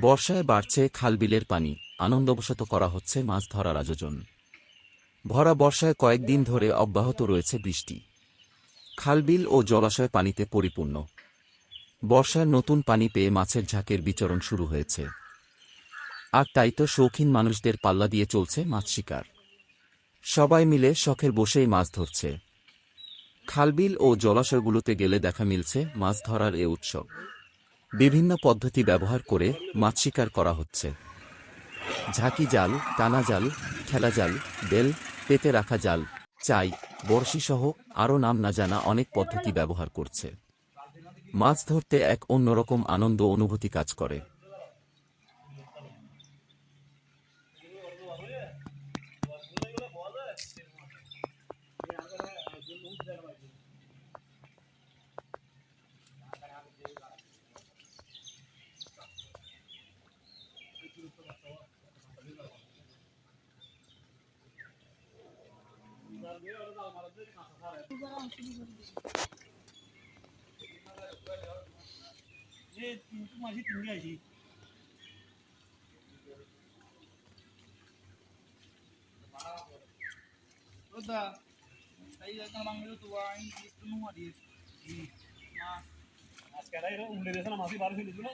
বর্ষায় বাড়ছে খালবিলের পানি। আনন্দবশত করা হচ্ছে মাছ ধরার আয়োজন। ভরা বর্ষায় কয়েকদিন ধরে অব্যাহত রয়েছে বৃষ্টি। খালবিল ও জলাশয় পানিতে পরিপূর্ণ। বর্ষার নতুন পানি পেয়ে মাছের ঝাঁকের বিচরণ শুরু হয়েছে। আর তাই তো শৌখিন মানুষদের পাল্লা দিয়ে চলছে মাছ শিকার। সবাই মিলে শখের বসেই মাছ ধরছে। খালবিল ও জলাশয়গুলোতে গেলে দেখা মিলছে মাছ ধরার এ উৎসব। বিভিন্ন পদ্ধতি ব্যবহার করে মাছ শিকার করা হচ্ছে। ঝাঁকি জাল, টানা জাল খেলা জাল, বেল, পেতে রাখা জাল, চাই বড়শিসহ আরও নাম না জানা অনেক পদ্ধতি ব্যবহার করছে। মাছ ধরতে এক অন্যরকম আনন্দ অনুভূতি কাজ করে। যে তিনটু মাঝি তিনটে আছি ওদা তাই একটা বাংলা তো আই একটু নুয়া দিয়ে মা আজকে এটা উল্লে দিয়েছে না? মাসি বারো। ফেলেছিল